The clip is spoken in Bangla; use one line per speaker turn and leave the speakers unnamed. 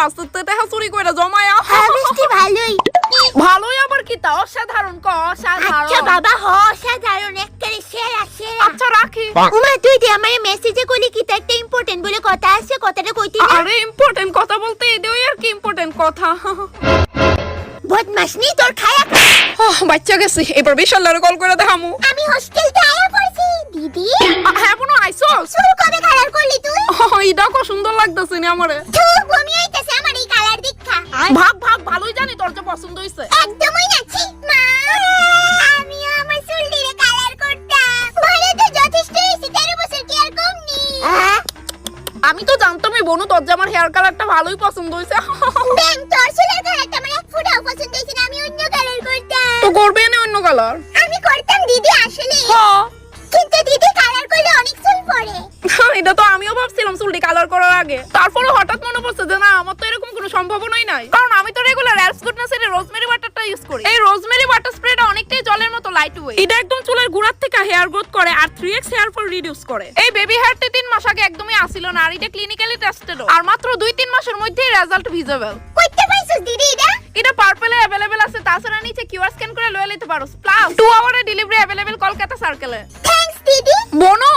পাঁচতে টাকা চুরি করে জমায়া।
হ্যাঁ মিষ্টি ভালোই।
ভালোই আবার কি তা? অসাধারণ ক? অসাধারণ।
আচ্ছা বাবা হ অসাধারণ একবারে সেরা সেরা।
আচ্ছা রাখি।
উমা তুই যে আমার মেসেজে করলি কি তো একটা ইম্পর্টেন্ট বলে কথা আছে কথাটা কইতি না।
আরে ইম্পর্টেন্ট কথা বলতে এটাই আর কি ইম্পর্টেন্ট কথা।
বদমাস নি তোর খায়া
বাচ্চা গেছি এবার বিশাল্লারে কল করে দেখামু।
আমি হোস্টেলতে আয়া পড়ছি দিদি।
হ্যাঁ বোনো আইসোস।
চুল কবে কালার করলি তুই?
ইটা কো সুন্দর লাগতেছে নি আমারে। ভাগ ভাগ ভালোই জানি তোর যে পছন্দ হইছে।
একদমই না ঠিক মা। আমিও আমার চুল দিয়ে কালার করতাম তো যথেষ্ট হয়েছে তেরো বছর কি আর কম নি
আমি তো জানতামই বনু তোর যে আমার হেয়ার কালারটা ভালোই পছন্দ হইছে।
ব্যাং তোর চুলের কালারটা আমার এক ফুটাও পছন্দ হইছে না আমি অন্য কালার করতাম।
তো করবে না অন্য কালার
কালার
করার আগে। তারপরে হঠাৎ মনে পড়ছে যে না আমার তো এরকম কোনো সম্ভাবনাই নাই। কারণ আমি তো রেগুলার এর রোজমেরি বাটারটা ইউজ করি। এই রোজমেরি বাটার স্প্রেটা অনেকটাই জলের মতো লাইট ওয়েট এটা একদম চুলের গোড়ার থেকে হেয়ার গ্রোথ করে আর 3x হেয়ার ফল রিডিউস করে। এই বেবি হেয়ারটি তিন মাস আগে একদমই আসিল না আর এটা ক্লিনিক্যালি টেস্টেড আর মাত্র দুই তিন মাসের মধ্যেই রেজাল্ট ভিজিবল
কইতে পাইছস দিদি এটা?
এটা পার্পলে অ্যাভেলেবেল আছে তাছাড়া নিচে কিউআর স্ক্যান করে লয়ে নিতে পারো। প্লাস টু আওয়ারে ডেলিভারি অ্যাভেলেবেল কলকাতা সার্কেলে
থ্যাঙ্কস দিদি।
বোনো!